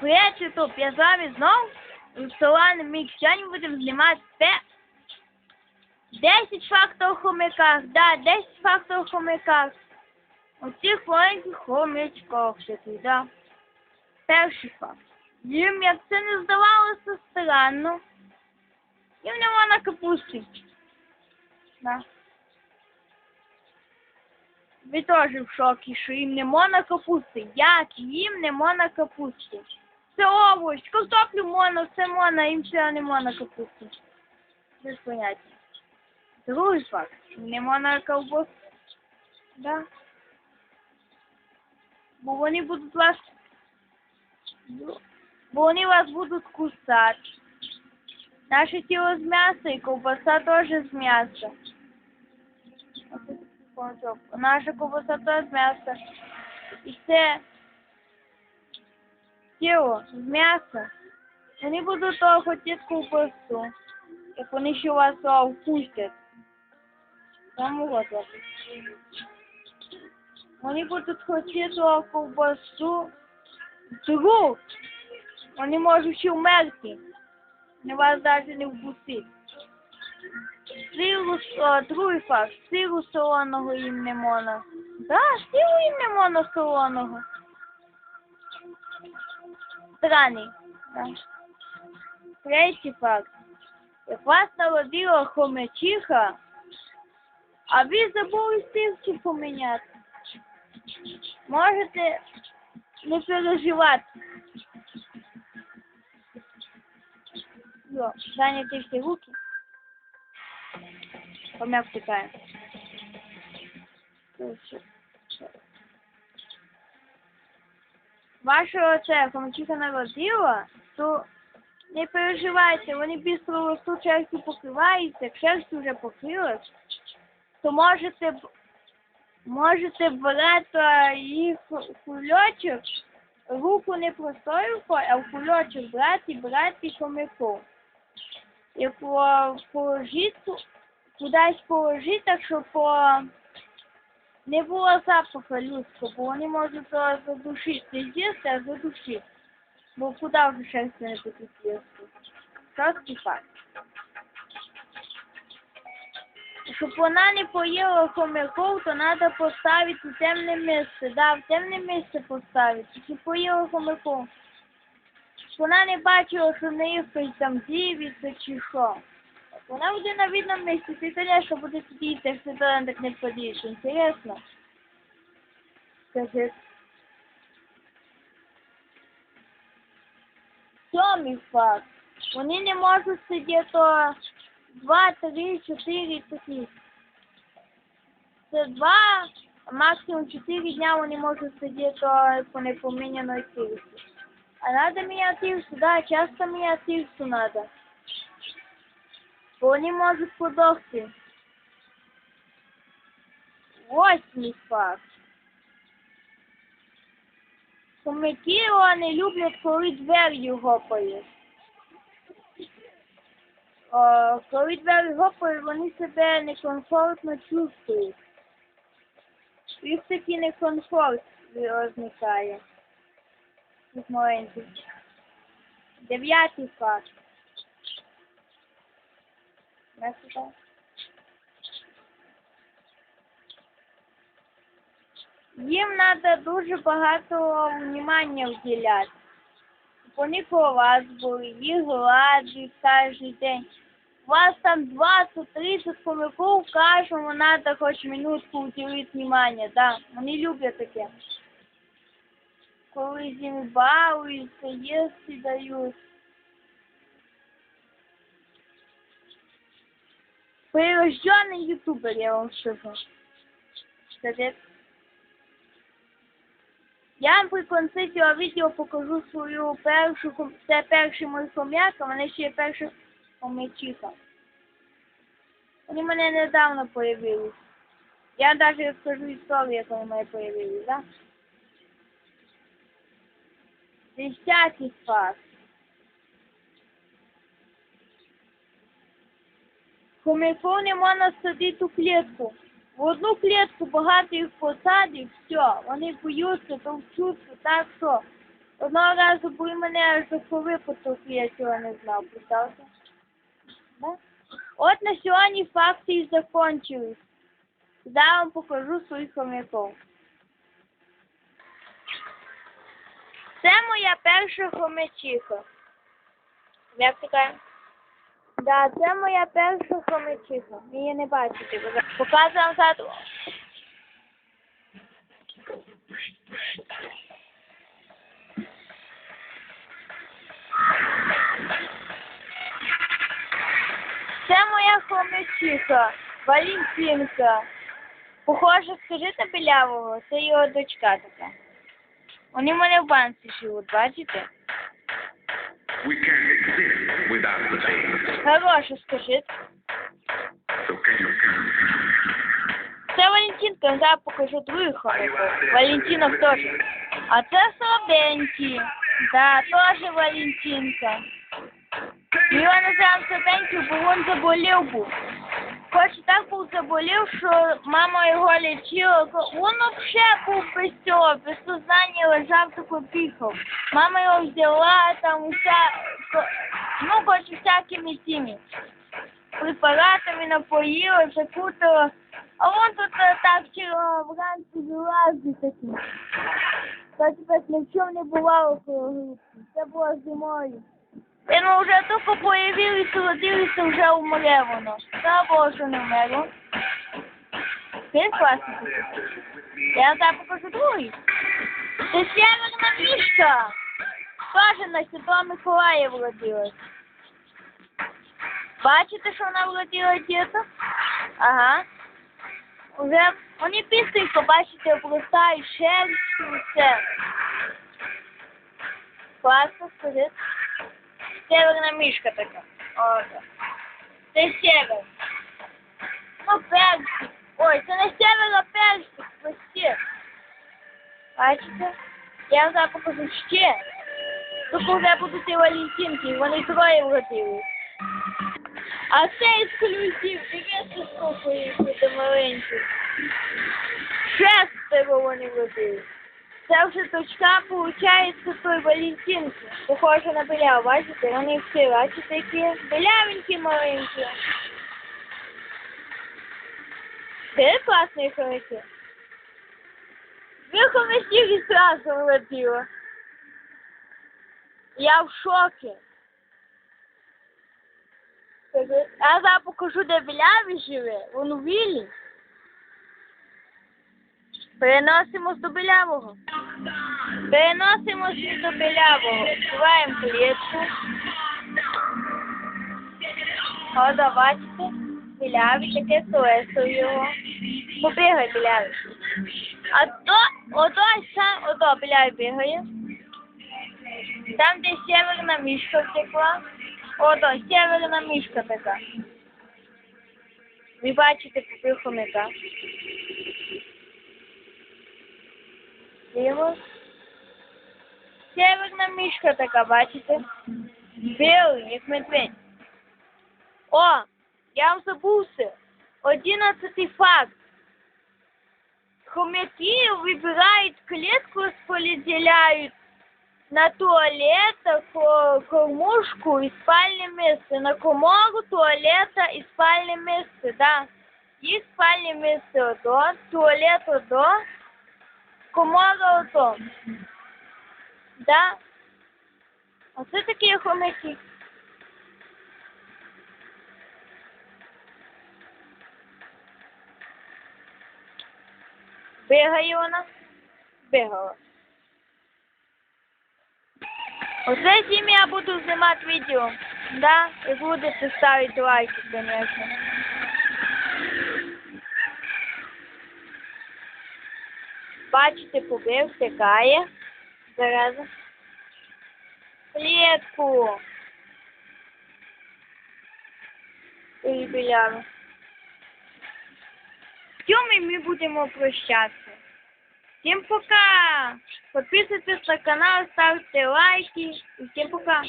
Привіт, Ютуб, я з вами знов Руслан Мік. Сьогодні будемо знімати 10 фактів хомяках. Да, 10 фактів хомяках. У цих маленьких хомячках такий, да. Перший факт. Їм, як це не здавалося странно, їм нема на капусті. Да. Ви теж в шокі, що їм не можна капусти. Як їм не можна капусти? Це овощ, картоплю можна, все можна, їм все не можна капусти. Без поняття. Другий факт. Не можна ковбас. Да. Бо вони будуть вас. Бо вони вас будуть кусати. Наше тіло з м'яса і ковбаса теж з м'яса. Наша ковбаса теж з м'яса. І це тіло з м'яса. Вони будуть того хотіти ковбасу. Як вони ще вас впустять. Тому от от. Вони будуть хотіти ковбасу. Другу. Вони можуть ще вмерти. Не вас навіть не впустить. Сиру, о, другий факт, сиру солоного їм не можна. Да, сиру їм не можна солоного. Странний. Да. Третій факт. Як вас народила хомячиха, а ви забули сирці поміняти. Можете не переживати. Йо, зайняті всі руки. Хомяк втікає. Вашого це хомячиха народила, то не переживайте, вони бістро ростуть, шерстю покриваються, шерсть вже покрилась, то можете можете брати їх кульочок, руку не простою рукою, а в кульочок брати брати хомяков. І по, положити, кудись положити, так щоб по, не було запаху людського, бо вони можуть то задушити, не з'їсти, а задушити. Бо куди вже шерсть не потекло? Шостий факт. Щоб вона не поїла хомяков, то треба поставити в темне місце. Да, в темне місце поставити. Щоб поїла хомяков. Щоб вона не бачила, що в неї хтось там дивиться чи що. Вона буде на видному місці, ти конечно буде сидіти, якщо ти так не подієш. Інтересно? Скажи. Сьомий факт. Вони не можуть сидіти то два, три, чотири такі. Це два, а максимум чотири дня вони можуть сидіти то по непоміняної тирсі. А надо міняти тирсу, да, часто міняти тирсу надо. Вони можуть подохти. Восьмий факт. Хомяки вони люблять, коли двері гопають. Коли двері гопають, вони себе некомфортно чувствують. Їх такий некомфорт маленьких. Дев'ятий факт. Я сюди. Їм треба дуже багато внимання вділяти. Вони коло вас були, їх гладять кожен день. У вас там 20-30 хомяков, кожному треба хоч минутку уділити внимання, да. Вони люблять таке. Коли з ними балуються, їсти дають. Прирожденный ютубер, я вам скажу. Совет. Я вам при кінці цього відео покажу свою першу, хом- це перший мій хом'як, а мене ще є перша хом'ячіка. Вони в мене недавно появились. Я навіть розкажу історію, як вони появились, да? Десятий факт. Хомяков не можна садити у клітку. В одну клітку багато їх посадить, все, вони боються, товчуться, так що Одного разу були мене аж до я цього не знав, представте? Да? От на сьогодні факти і закончились. Зараз вам покажу своїх хомяків. Це моя перша хомячиха. Як така? Да, це моя перша хомячиха. Ви її не бачите. бо Показую. Це моя хомячиха, Валентинка. Похоже, скажи на білявого, це його дочка така. Вони в мене в банці живуть, бачите? We can't exist without the things. Хороше, скажи. Це Валентинка, зараз покажу других хомяків. Валентинов теж. А це слабенький. Да, теж Валентинка. Його називаємо слабенький, бо він заболів був. Хоч так був заболів, що мама його лічила. Він взагалі був без цього, без сознання лежав тако піхав. Мама його взяла, там вся, ну, хоч всякими тими препаратами напоїла, закутала. А он тут е, так вчора вранці вилазить такий. Та тепер ні в чому не бувало коло грудки. Це було зимою. І ну вже тільки появилися, родилися, вже умре воно. Слава Богу, що не вмерло. Ти класний. Я зараз покажу другий. Це сєверна мішка. Теж на Святого Миколая вродилась. Бачите, що вона вродила діта? Ага. Уже вони пісенько, бачите, обростають шерстю, все. Класно, скажи. Северна мішка така. О, так. Це север. Ну, персик. Ой, це не север, а персик. Прості. Бачите? Я вам зараз покажу ще. Тут вже будуть і Валентинки, вони троє вродили. А це ексклюзив, дивіться, скільки їх тут маленьких. Шестеро вони вродили. Це вже дочка, виходить, той Валентинки. Похоже на біляву, бачите? Вони всі, бачите, які білявенькі маленькі. Це класні хомяки. Ви хомяків і зразу вродила. Я в шокі. Я зараз покажу, де білявий живе. Він у віллі. Переносимось до білявого. Переносимось до білявого. Відкриваємо клітку. О, да, бачите? Білявий, таке колесо його. Побігай, білявий. А то, ото, сам, ото білявий бігає. Там, де северна мішка втекла. Ото, северна мішка така. Ви бачите хомяка. Дивимось. Северна мішка така, бачите? Білий, як медведь. О, я вам забувся. Одинадцятий факт. Хомяки вибирають клітку, розподіляють на туалет, кормушку і спальне місце. На комору, туалета і спальне місце, да. Їх спальне місце ото, туалет ото, комора ото. Да. Оце такі хомяки. Бігає вона? Бігала. Оце цим я буду знімати відео. Да? І будете ставити лайки, звісно. Бачите, побіг, втекає. Зараза. Клітку. І білями. Тьомі ми будемо прощатися. Всім пока! Подписывайтесь на канал, ставьте лайки. И всем пока!